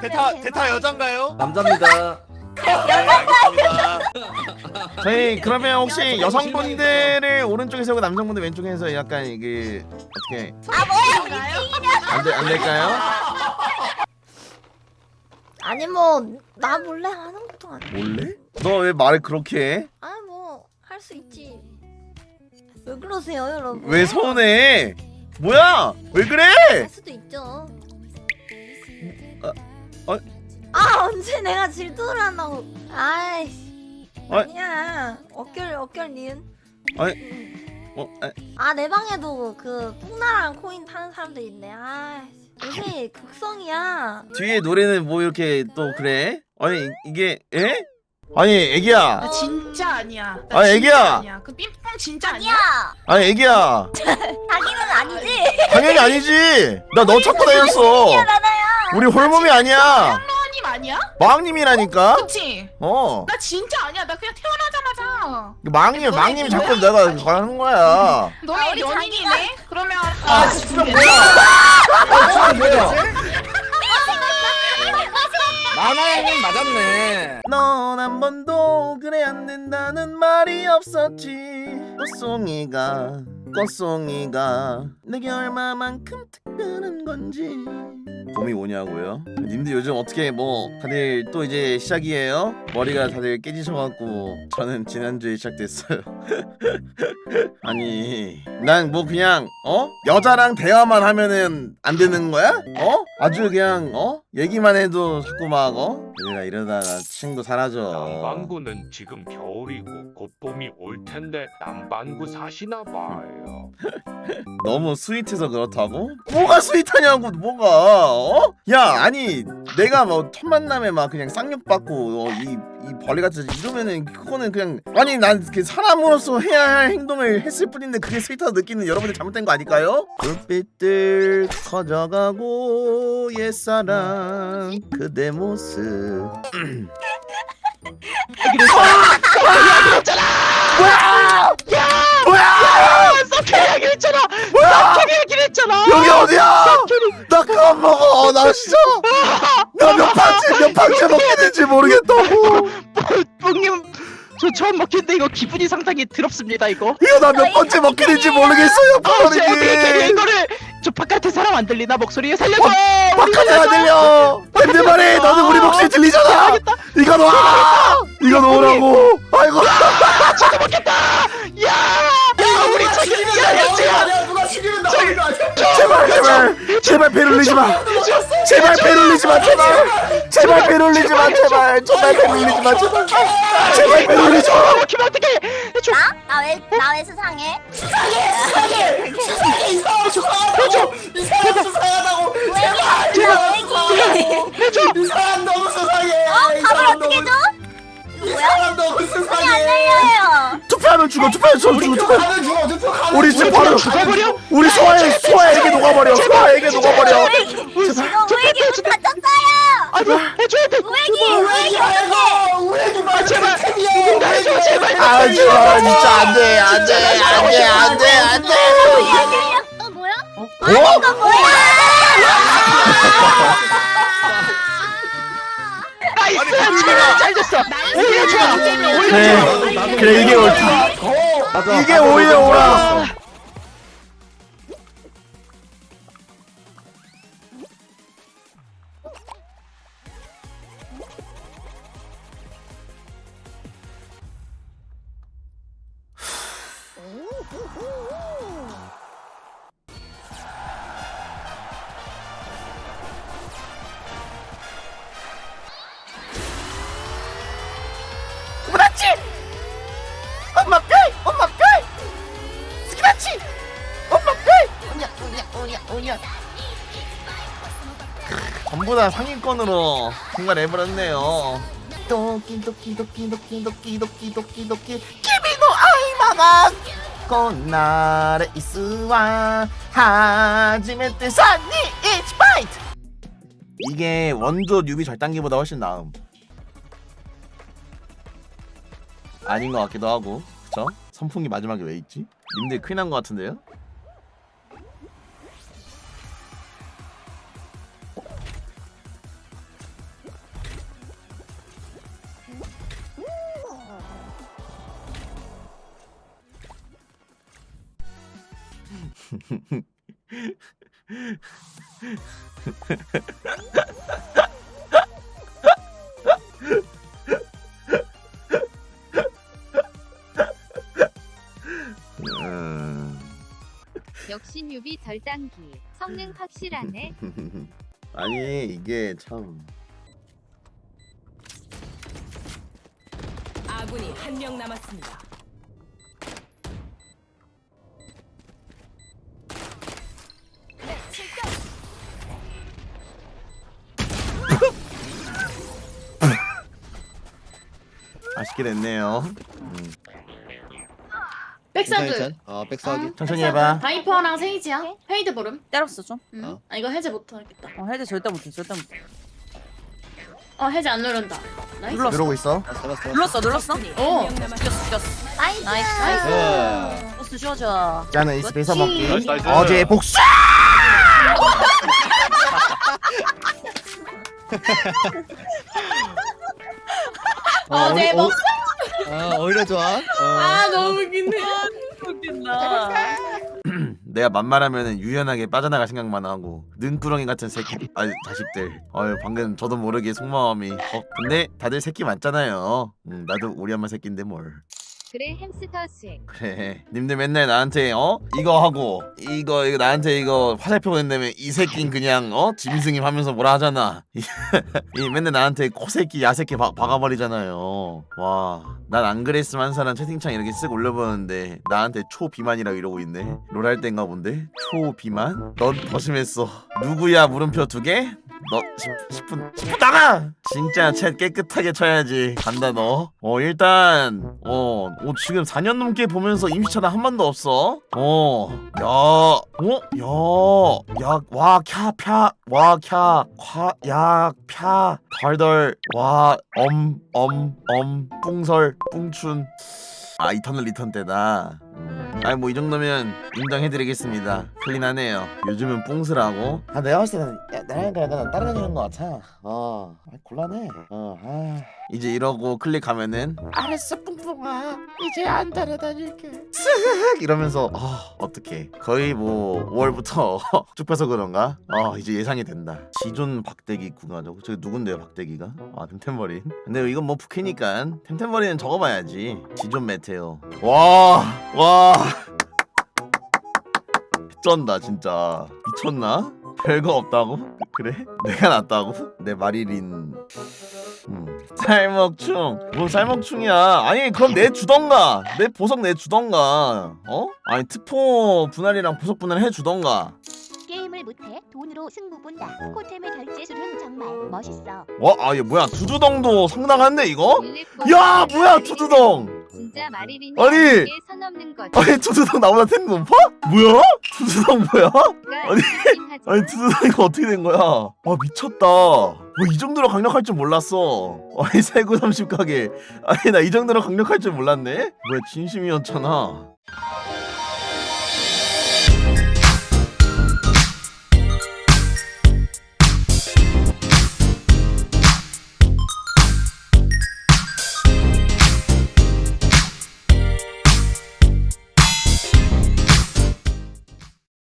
대타 대타 여잔가요? 남자입니다. 네, 알겠습니다. 저희 그러면 혹시 여성분들을 오른쪽에 세우고 남성분들 왼쪽에 해서 약간 이게 어떻게 아 뭐야 안, 돼, 안 될까요? 아니 뭐 나 몰래 하는 것도 아니야 몰래? 너 왜 말을 그렇게 해? 아니 뭐할 수 있지 왜 그러세요 여러분 왜 서운해? 뭐야? 왜 그래? 할 수도 있죠 아 언제 내가 질투를 한다고. 아이씨. 아. 아니야. 어결 어결 니은. 아니, 어, 아, 아내 방에도 그 뽕나랑 코인 타는 사람들 있네. 아 요새 극성이야. 뒤에 노래는 뭐 이렇게 또 그래? 아니 이- 이게 에? 아니 애기야. 나 진짜 아니야. 나 아, 진짜 애기야. 아니야. 그 삥뽕 진짜 아니야. 아니 애기야. 자기는 아니지. 당연히 아니지. 나 너 찾고 다녔어. 나나야. 우리 홀몸이 아니야 아니야? 마왕님이라니까 그치? 어 나 진짜 아니야. 나 그냥 태어나자마자. 마왕님 마왕님이 자꾸 내가 하는 거야 너네 우리 연인이네? 그러면 아, 진짜 뭐야? 아, 뭐야? 나나 형님 맞았네. 넌 한 번도 그래 안 된다는 말이 없었지 꽃송이가 꽃송이가 내게 얼마만큼 특별한 건지 봄이 오냐고요? 님들 요즘 어떻게 뭐 다들 또 이제 시작이에요? 머리가 다들 깨지셔갖고 저는 지난주에 시작됐어요 아니 난 뭐 그냥 어? 여자랑 대화만 하면은 안 되는 거야? 어? 아주 그냥 어? 얘기만 해도 자꾸 막 어? 얘가 이러다가 친구 사라져 남반구는 지금 겨울이고 곧 봄이 올 텐데 남반구 사시나 봐요. 너무 스윗해서 그렇다고? 뭐가 스윗하냐고 뭐가 어? 야 아니 내가 뭐 첫 만남에 막 그냥 쌍욕 받고 어, 이, 이 벌레같이 이러면은 그거는 그냥 아니 난 그 사람으로서 해야 할 행동을 했을 뿐인데 그게 스윗하다 느끼는 여러분들 잘못된 거 아닐까요? 불빛들 커져가고 옛사랑 그대 모습. 했잖아. 뭐야? 썩혀야기로 했잖아. 여기 어디야? 나 그만 먹어. 나 진짜 나 몇 판째 몇 판째 먹게 될지 모르겠다고 처음 먹혔는데 이거 기분이 상당히 더럽습니다 이거. 이거 나 몇 번째 먹게 될지 모르겠어요 아, 쟤 어떻게 캐리 이거를 저 바깥에 사람 안 들리나 목소리 살려줘. 바깥에 안 들려 내 말에 너는 우리 목소리 들리잖아 이거 놔 이거 놓으라고 아이고 야, 야 우리 야야 야. 누가 나 이거 아니야? 제발 제발 제발 배 울리지 마 제발 배 울리지 마 제발 제발 배 울리지 마 제발 제발 배 울리지 마 제발 나왜나왜 수상해 세상에 이상한 수상하다고! 이상한 수상하다고! 제발 이 사람 너무 수상해 이 밥을 사람 어떻게 너무 줘? 이 사람 너무 안 수상해! 열려요. 투표하면 죽어 투표하면 저 우리 죽어 집 투표. 가는 죽어 투표 가는 우리 집 바로 죽어버려? 우리 소화에 소화에게 녹아버려 소화에게 녹아버려. 문 닫혔어요 아이고 해줘야 돼. 우에게 말고 우리 말 제발. 누군가 해줘 제발. 아 진짜 진짜 안돼 안돼 안돼 안돼 안돼. 어 뭐야? 어? 이거 뭐야? 나이스. 잘 됐어. 오히려 좋아. 오히려 좋아. 그래 그래 이게 옳다. 맞아. 이게 오히려 옳아 전부 다 상위권으로 생각해버렸네요 도끼 도끼 도끼 도끼 도끼 도끼 도끼 도끼 키미노 아이마가 꽃날에 이스와 하지메테 산니 이츠 파이트 이게 원조 뉴비 절단기보다 훨씬 나음 아닌 것 같기도 하고 그쵸? 선풍기 마지막에 왜 있지? 님들 큰일 난 것 같은데요? 역시 뉴비 절단기. 성능 확실하네. 아니 이게 참. 아군이 한 명 남았습니다. 쉽게 됐네요. 백사드. 어 백사기. 천천히 해봐. 바이퍼랑 세이지야. 페이드 보름. 때렸어 좀. 응. 어? 아 이거 해제 못하겠다. 어 헤드 절대 못해 절대 못해. 어 해제 안 누른다. 나이스. 눌렀어. 이러고 있어. 잡았어. 눌렀어 눌렀어. 오. 한명 남았. 죽였어 죽였어. 나이스. 나이스. 네. 버스 쉬어줘. 짜는 이 스페이서 먹기. 나이스, 나이스. 어제 복수. 어제 어, 아 오히려 좋아. 어. 아 너무 웃긴데. 웃긴다. 내가 만말하면 유연하게 빠져나갈 생각만 하고 능구렁이 같은 새끼 아니 자식들 어휴 방금 저도 모르게 속마음이 어 근데 다들 새끼 맞잖아요 음, 나도 우리 엄마 새끼인데 뭘 그래 햄스터 스웩 그래. 님들 맨날 나한테 어? 이거 하고 이거 이거 나한테 이거 화살표 보낸다면 이 새끼는 그냥 어? 짐승임 하면서 뭐라 하잖아. 이 맨날 나한테 코새끼 야새끼 박, 박아버리잖아요. 와. 난 안 그랬으면 한 사람 채팅창 이렇게 쓱 올려보는데 나한테 초비만이라고 이러고 있네. 롤 할 땐가 본데? 초비만? 넌 더 심했어. 누구야 물음표 두 개? 너 10, 10 분 10분 나가! 진짜 챗 깨끗하게 쳐야지 간다 너어 일단 어, 어 지금 4년 넘게 보면서 임시차단 한 번도 없어 어야 어? 야와캬펴와캬야ఖ్야 덜덜 와엄엄엄 뿡설 뿡춘 아 이터널 리턴 때다. 음. 아니 뭐 이 정도면 인정해드리겠습니다. 클린하네요. 요즘은 뿡스라고. 아 내가 봤을 때는 야, 나랑 약간 따라다니는 것 같아. 어. 아, 곤란해. 어 아. 이제 이러고 클릭하면은 알았어 뿡뿡아 이제 안 따라다닐게. 쓱 이러면서 어 어떡해. 거의 뭐 5월부터 쭉 빼서 그런가? 어 이제 예상이 된다. 지존 박대기 구가죠 저기 누군데요 박대기가? 아 템템버린. 근데 이건 뭐 부캐니까 템템버린은 적어봐야지. 지존 메테오. 와와. 쩐다 진짜. 미쳤나? 별거 없다고? 그래? 내가 낫다고? 내 마리린 음. 쌀먹충. 뭐 쌀먹충이야. 아니 그럼 내 주던가. 내 보석 내 주던가. 어? 아니 특포 분할이랑 보석 분할 해 주던가. 게임을 못해 돈으로 승부 본다. 코템의 결제술은 정말 멋있어. 와? 아 얘 뭐야 두두덩도 상당한데 이거? 야 뭐야 두두덩 진짜 마리린이 아니! 선 없는 거지 아니 두두덩 나보다 텐 높아? 뭐야? 두두덩 뭐야? 아니, 아니 아니 두두덩 이거 어떻게 된 거야? 와 미쳤다 뭐 이 정도로 강력할 줄 몰랐어 아니 세구 30 가게 아니 나 이 정도로 강력할 줄 몰랐네? 뭐야 진심이었잖아